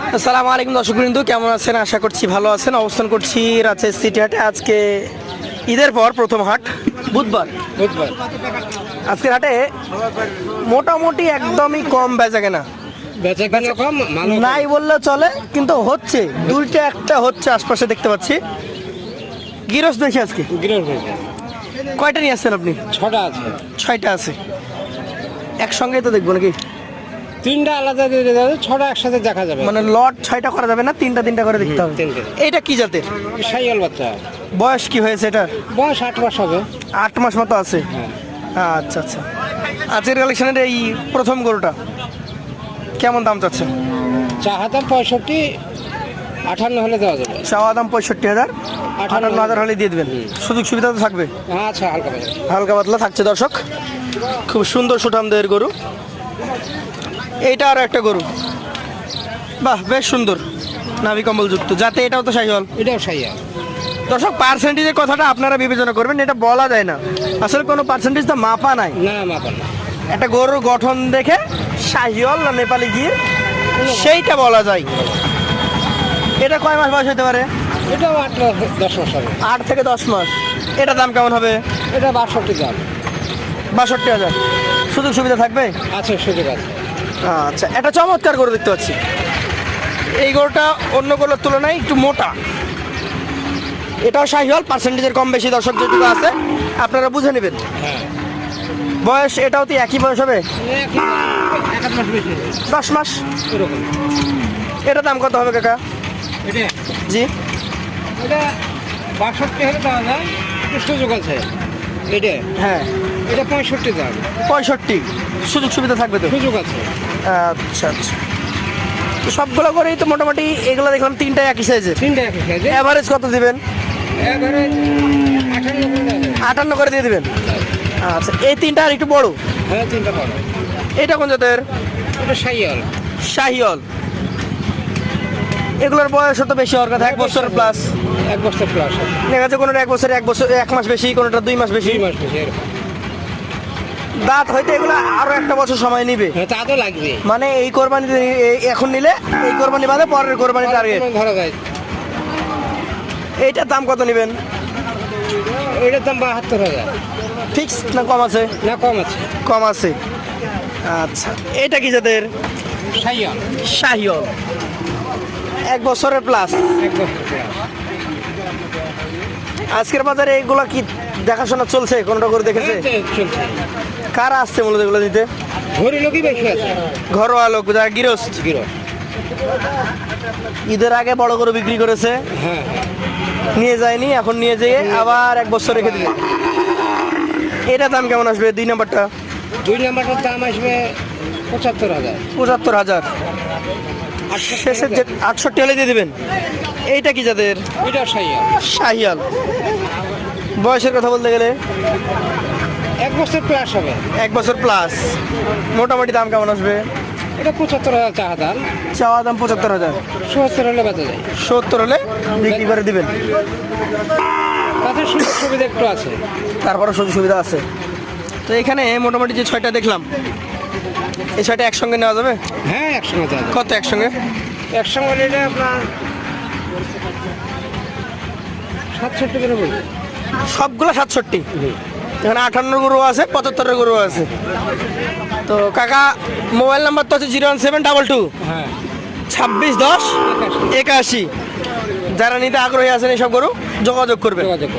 আসসালামু আলাইকুম দর্শক বিন্দু কেমন আছেন? আশা করছি ভালো আছেন। অবস্থান করছি রাজশাহী সিটি হাটে। আজকে ঈদের পর প্রথম হাট বুধবার। বুধবার আজকের হাটে মোটামুটি একদমই কম বেচা কেনা কম নাই বললে চলে কিন্তু হচ্ছে দুইটা একটা হচ্ছে আশপাশে দেখতে পাচ্ছি। গিরস দেখি আজকে। কয়টা নিয়ে আসছেন আপনি? ছটা আছে। ছয়টা আছে। একসঙ্গেই তো দেখব নাকি? তিনটা আলাদা দিয়ে যাবে ছটা একসাথে দেখা যাবে। মানে লট ছয়টা করা যাবে না? তিনটা তিনটা করে দেখতে হবে। এইটা কি জাতের? সাইয়াল বাচ্চা। বয়স কি হয়েছে এটার? বয়স আট মাস হবে। আট মাস মতো আছে? হ্যাঁ। আচ্ছা আচ্ছা। আজকের কালেকশনের এই প্রথম গরুটা কেমন দাম চাচ্ছেন? চাহাতাম পঁয়ষট্টি আঠান্ন হলে দেওয়া যাবে। চাওয়া দাম পঁয়ষট্টি হাজার আটান্ন হাজার হলে দিয়ে দেবেন। সুযোগ সুবিধা তো থাকবে? আচ্ছা হালকা হালকা পাতলা থাকছে দর্শক। খুব সুন্দর সুঠামদের গরু। এইটা আরও একটা গরু। বাহ বেশ সুন্দর। নাভি কম্বল যুক্ত। যাতে এটাও তো সাইহল। এটাও সাইয়াল দর্শক পার্সেন্টেজের কথাটা আপনারা বিবেচনা করবেন এটা বলা যায় না। আসলে কোনো পার্সেন্টেজ তো মাপা নাই। না মাপা না একটা গরুর গঠন দেখে শাহিওল না নেপালি গির সেইটা বলা যায়। এটা কয় মাস বয়স হতে পারে? এটাও আট দশ মাস হবে। আট থেকে দশ মাস। এটা দাম কেমন হবে? এটা বাষট্টি দাম বাষট্টি হাজার। সুযোগ সুবিধা থাকবে? আছে সুযোগ আছে। আচ্ছা একটা চমৎকার গরু দেখতে পাচ্ছি। এই গরুটা অন্য গরুর তুলনায় একটু মোটা। এটাও শাহিওয়াল পার্সেন্টেজের কম বেশি দর্শক যেটুকু আছে আপনারা বুঝে নেবেন। বয়স এটাও তো একই বয়স হবে? দশ মাস? এটা দাম কত হবে কাকা? এটা? জি। এটা বাষট্টি হলে সুযোগ আছে। এটা হ্যাঁ। এটা পঁয়ষট্টি দাম। পঁয়ষট্টি। সুযোগ সুবিধা থাকবে তো? সুযোগ আছে। আচ্ছা আচ্ছা। তো সবগুলো করেই তো মোটামুটি এগুলো দেখলাম তিনটাই একই সাইজের তিনটা একই সাইজে অ্যাভারেজ কত দিবেন? যাবে। আটান্ন করে দিয়ে দিবেন? আচ্ছা এই তিনটা আর একটু বড়? হ্যাঁ তিনটা পাবো এটা কোন জাতের? এটা সাইয়াল শাহিয়ল এগুলোর বয়স তো বেশি হওয়ার কথা এক বছর প্লাস এক বছর প্লাস আছে দেখা যাচ্ছে কোনোটা এক বছর এক বছর এক মাস বেশি কোনোটা দুই মাস বেশি। দুই মাস বেশি এরকম। দাঁত হইতে এগুলো আরও একটা বছর সময় নিবে। হ্যাঁ তা তো লাগবে। মানে এই কোরবানি এখন নিলে এই কোরবানি বাদে পরের কোরবানি টার্গেট ধরা যায়। এইটার দাম কত নেবেন? এটার দাম বাহাত্তর হাজার। ফিক্স না কম আছে? না কম আছে। কম আছে। আচ্ছা এটা কি যাদের সাইয়াল শাহিয়ল এক বছরের প্লাস আজকের বাজারে এইগুলা কি দেখাশোনা চলছে? কোনটা করে দেখেছে? কারা আসছে মূলত এগুলো দিতে? ঘরোয়া লোক যারা গৃহস্থ। ঈদের আগে বড় করে বিক্রি করেছে। হ্যাঁ। নিয়ে যায়নি এখন নিয়ে যেয়ে আবার এক বছর রেখে দিল। এটা দাম কেমন আসবে? দুই নাম্বারটা? দুই নাম্বারটার দাম আসবে পঁচাত্তর হাজার। পঁচাত্তর হাজার। শেষের যে আটষট্টি হলে দিয়ে দেবেন। এইটা কি যাদের? এটা সাইয়াল শাহিয়াল। বয়সের কথা বলতে গেলে? এক বছর প্লাস হবে। এক বছর প্লাস মোটামুটি দাম কেমন আসবে? এটা পঁচাত্তর হাজার চাহা দাম। চাওয়া দাম পঁচাত্তর হাজার। চুয়াত্তর হলে বাঁচা যায়। সত্তর হলে বিক্রি করে দিবেন। তাতে সুযোগ সুবিধা একটু আছে। তারপরে সুযোগ সুবিধা আছে। তো এখানে মোটামুটি যে ছয়টা দেখলাম এই ছয়টা একসঙ্গে নেওয়া যাবে? হ্যাঁ একসঙ্গে যাবে। কত একসঙ্গে? একসঙ্গে নিলে আপনার সাতষট্টি করে বলবে সবগুলো সাতষট্টি? এখানে আটান্ন গরু আছে পঁচাত্তরের গরু আছে। তো কাকা মোবাইল নাম্বার তো হচ্ছে zero one seven double two. হ্যাঁ। ছাব্বিশ দশ একাশি। যারা নিতে আগ্রহী আছেন এইসব গরু যোগাযোগ করবে যোগাযোগ।